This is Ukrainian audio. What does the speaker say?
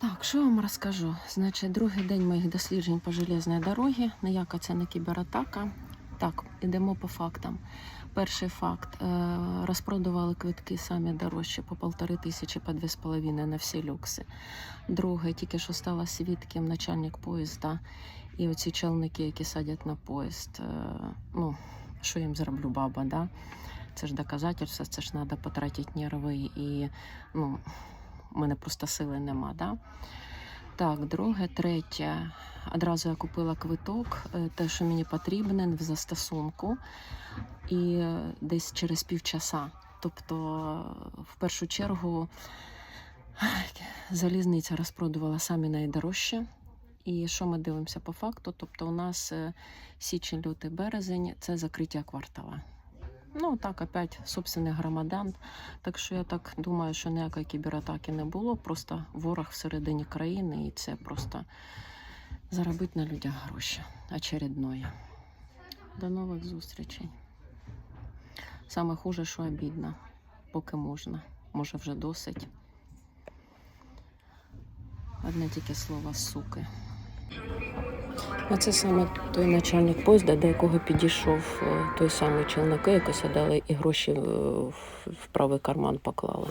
Так, що я вам розкажу? Значить, другий день моїх досліджень по железній дорогі. Ніяка це не кібератака. Так, ідемо по фактам. Перший факт: е, розпродували квитки самі дорожчі по полтори тисячі, по дві з половиною на всі люкси. Друге, тільки що стала свідком начальник поїзда і оці челники, які садять на поїзд. е, Ну, що їм зроблю баба, да? Це ж доказательство, це ж треба потратити нерви і ну, у мене просто сили нема. Да? Так, друге, третє. Одразу я купила квиток, е, те, що мені потрібне в застосунку, і десь через півчаса. Тобто, в першу чергу, залізниця розпродувала самі найдорожче. І що ми дивимося по факту? Тобто, у нас е, січень, лютий, березень це закриття квартала. Ну, так, опять собственний громадян. Так що я так думаю, що ніякої кібератаки не було, просто ворог всередині країни, і це просто заробити на людях гроші очередної. До нових зустрічей. Саме хуже, що обідно, поки можна. Може вже досить. Одне тільки слово суки. А це саме той начальник поїзда, до якого підійшов е, той самий челнок, який дали і гроші е, в правий карман поклали.